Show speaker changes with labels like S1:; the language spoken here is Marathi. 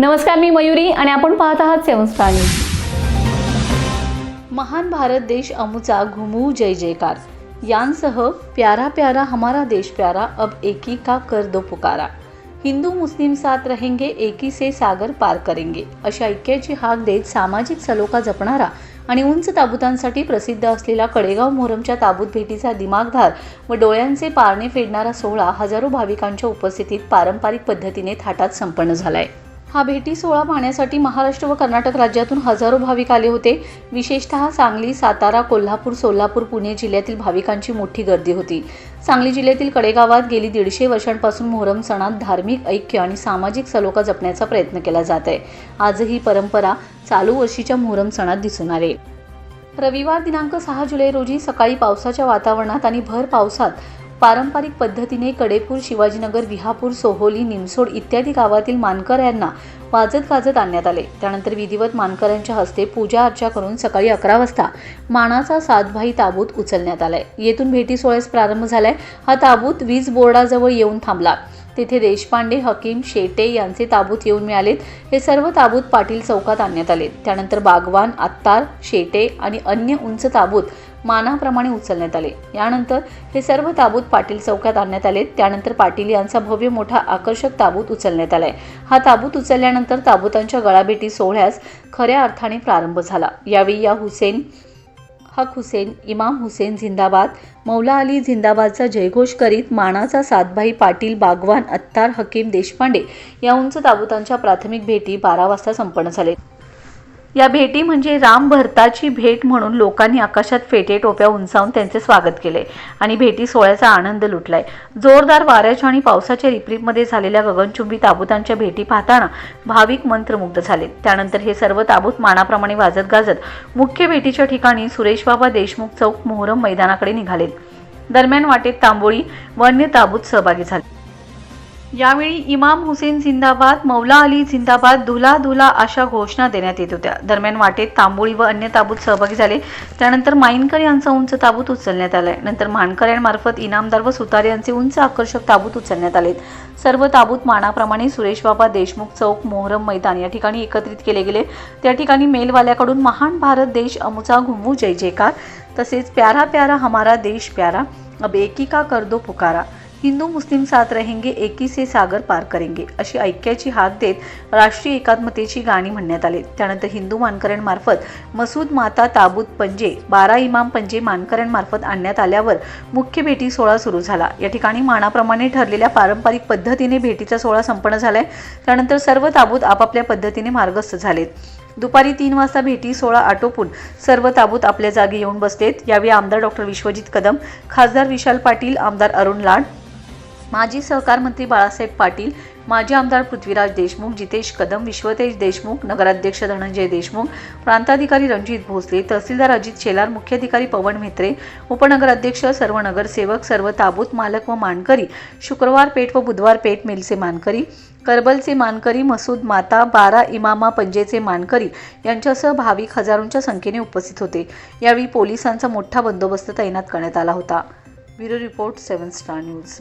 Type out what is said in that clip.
S1: नमस्कार मी मयुरी आणि आपण पाहत आहात सेवन स्टार न्यूज. महान भारत देश अमुचा घुमू जय जयकार. यांसह प्यारा प्यारा हमारा देश प्यारा अब एकी का कर दो पुकारा. हिंदू मुस्लिम साथ रहेंगे एकी से सागर पार करेंगे. अशा ऐक्याची हाक देत सामाजिक सलोखा जपणारा आणि उंच ताबुतांसाठी प्रसिद्ध असलेला कडेगाव मोहरमच्या ताबूत भेटीचा दिमागधार व डोळ्यांचे पारणे फेडणारा सोहळा हजारो भाविकांच्या उपस्थितीत पारंपरिक पद्धतीने थाटात संपन्न झालाय. हा भेटी सोहळा पाहण्यासाठी महाराष्ट्र व कर्नाटक राज्यातून हजारो भाविक आले होते. विशेषतः सांगली सातारा कोल्हापूर सोलापूर पुणे जिल्ह्यातील भाविकांची मोठी गर्दी होती. सांगली जिल्ह्यातील कडेगावात गेली दीडशे वर्षांपासून मोहरम सणात धार्मिक ऐक्य आणि सामाजिक सलोखा जपण्याचा प्रयत्न केला जात आहे. आजही ही परंपरा चालू वर्षीच्या मोहरम सणात दिसून आले. रविवार दिनांक सहा जुलै रोजी सकाळी पावसाच्या वातावरणात आणि भर पावसात पारंपरिक पद्धतीने कडेपूर शिवाजीनगर विहापूर सोहोली निमसोड इत्यादी गावातील मानकऱ्यांना वाजत गाजत आणण्यात आले. त्यानंतर विधिवत मानकऱ्यांच्या हस्ते पूजा अर्चा करून सकाळी अकरा वाजता मानाचा सातभाई ताबूत उचलण्यात आलाय येथून भेटी सोहळ्यास प्रारंभ झालाय. हा ताबूत वीज बोर्डाजवळ येऊन थांबला. तेथे देशपांडे हकीम शेटे यांचे ताबूत येऊन मिळालेत. हे सर्व ताबूत पाटील चौकात आणण्यात आले त्यानंतर बागवान आत्तार शेटे आणि अन्य उंच ताबूत मानाप्रमाणे उचलण्यात आले. यानंतर हे सर्व ताबूत पाटील चौकात आणण्यात आले. त्यानंतर पाटील यांचा भव्य मोठा आकर्षक ताबूत उचलण्यात आलाय. हा ताबूत उचलल्यानंतर ताबूतांच्या गळाभेटी सोहळ्यास खऱ्या अर्थाने प्रारंभ झाला. यावेळी या हुसेन हक हुसेन इमाम हुसेन झिंदाबाद मौला अली झिंदाबादचा जयघोष करीत मानाचा सातभाई पाटील बागवान अत्तार हकीम देशपांडे या उंच ताबुतांच्या प्राथमिक भेटी बारा वाजता संपन्न झाले. या भेटी म्हणजे राम भरताची भेट म्हणून लोकांनी आकाशात फेटे टोप्या उंचावून त्यांचे स्वागत केले. आणि भेटी सोहळ्याचा आनंद लुटलाय. जोरदार वाऱ्याच्या आणि पावसाच्या रिपरिपमध्ये झालेल्या गगनचुंबी ताबूतांच्या भेटी पाहताना भाविक मंत्रमुग्ध झाले. त्यानंतर हे सर्व ताबूत मानाप्रमाणे वाजत गाजत मुख्य भेटीच्या ठिकाणी सुरेशबाबा देशमुख चौक मोहरम मैदानाकडे निघालेत. दरम्यान वाटेत तांबोळी व अन्य ताबूत सहभागी झाले. यावेळी इमाम हुसेन झिंदाबाद मौला अली झिंदाबाद धुला धुला अशा घोषणा देण्यात येत होत्या. दरम्यान वाटेत तांबोळी व अन्य ताबूत सहभागी झाले. त्यानंतर माईनकर यांचा उंच ताबूत उचलण्यात आलाय. नंतर मानकर यांमार्फत इनामदार व सुतार यांचे उंच आकर्षक ताबूत उचलण्यात आलेत. सर्व ताबूत मानाप्रमाणे सुरेशबाबा देशमुख चौक मोहरम मैदान या ठिकाणी एकत्रित केले गेले. त्या ठिकाणी मेलवाल्याकडून महान भारत देश अमुचा घुमू जय जयकार. तसेच प्यारा प्यारा हमारा देश प्यारा अब एकिका कर दो पुकारा. हिंदू मुस्लिम साथ रहेंगे एकी से सागर पार करेंगे अशी ऐक्याची हाक देत राष्ट्रीय एकात्मतेची गाणी म्हणण्यात आले. त्यानंतर हिंदू मानकऱ्यांमार्फत मसूद माता ताबूत पंजे बारा इमाम पंजे मानकऱ्यांमार्फत आणण्यात आल्यावर मुख्य भेटी सोहळा सुरू झाला. या ठिकाणी मानाप्रमाणे ठरलेल्या पारंपरिक पद्धतीने भेटीचा सोहळा संपन्न झालाय. त्यानंतर सर्व ताबूत आपापल्या पद्धतीने मार्गस्थ झालेत. दुपारी तीन वाजता भेटी सोहळा आटोपून सर्व ताबूत आपल्या जागी येऊन बसलेत. यावेळी आमदार डॉक्टर विश्वजित कदम खासदार विशाल पाटील आमदार अरुण लाड माजी सहकार मंत्री बाळासाहेब पाटील माजी आमदार पृथ्वीराज देशमुख जितेश कदम विश्वतेज देशमुख नगराध्यक्ष धनंजय देशमुख प्रांताधिकारी रणजित भोसले तहसीलदार अजित शेलार मुख्याधिकारी पवन म्हेत्रे उपनगराध्यक्ष सर्व नगरसेवक सर्व ताबूत मालक व मानकरी शुक्रवार पेठ व बुधवार पेठ मिलचे मानकरी करबलचे मानकरी मसूद माता बारा इमामा पंजेचे मानकरी यांच्यासह भाविक हजारोंच्या संख्येने उपस्थित होते. यावेळी पोलिसांचा मोठा बंदोबस्त तैनात करण्यात आला होता. Bureau report seven star news.